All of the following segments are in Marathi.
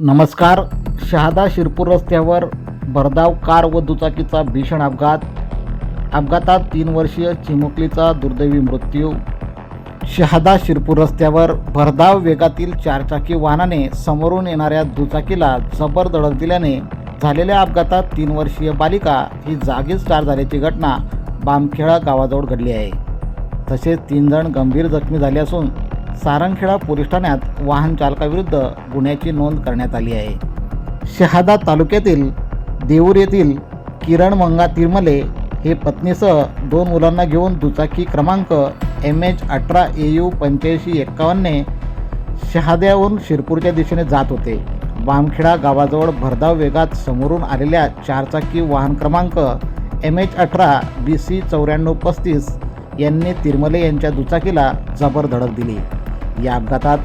नमस्कार. शहादा शिरपूर रस्त्यावर भरधाव कार व दुचाकीचा भीषण अपघात. अपघातात तीन वर्षीय चिमुकलीचा दुर्दैवी मृत्यू. शहादा शिरपूर रस्त्यावर भरधाव वेगातील चारचाकी वाहनाने समोरून येणाऱ्या दुचाकीला जबर धडक दिल्याने झालेल्या अपघातात तीन वर्षीय बालिका ही जागीच ठार झाल्याची घटना बामखेडा गावाजवळ घडली आहे. तसेच तीन जण गंभीर जखमी झाले असून सारंगखेडा पोलीस ठाण्यात वाहन चालकाविरुद्ध गुन्ह्याची नोंद करण्यात आली आहे. शहादा तालुक्यातील देऊर येथील किरण मंगा तिरमले हे पत्नीसह दोन मुलांना घेऊन दुचाकी क्रमांक एम एच अठरा ए यू पंच्याऐंशी एक्कावन्नने शहाद्याहून शिरपूरच्या दिशेने जात होते. बामखेडा गावाजवळ भरधाव वेगात समोरून आलेल्या चारचाकी वाहन क्रमांक एम एच अठरा बी सी चौऱ्याण्णव पस्तीस यांनी तिरमले यांच्या दुचाकीला जबर धडक दिली. या अपघातात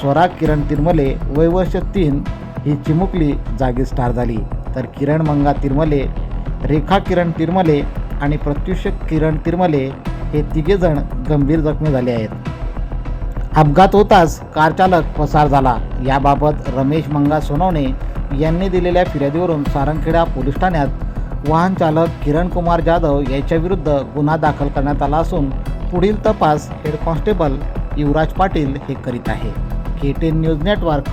स्वरा किरण तिरमले वय वर्ष तीन ही चिमुकली जागीच ठार झाली. तर किरण मंगा तिरमले रेखा किरण तिरमले आणि प्रत्युष किरण तिरमले हे तिघेजण गंभीर जखमी झाले आहेत. अपघात होताच कारचालक पसार झाला. याबाबत रमेश मंगा सोनवणे यांनी दिलेल्या फिर्यादीवरून सारंगखेडा पोलीस ठाण्यात वाहन चालक किरण कुमार जाधव याच्याविरुद्ध गुन्हा दाखल करण्यात आला असून पुढील तपास हेड कॉन्स्टेबल युवराज पाटील हे करीत आहे. के टेन न्यूज नेटवर्क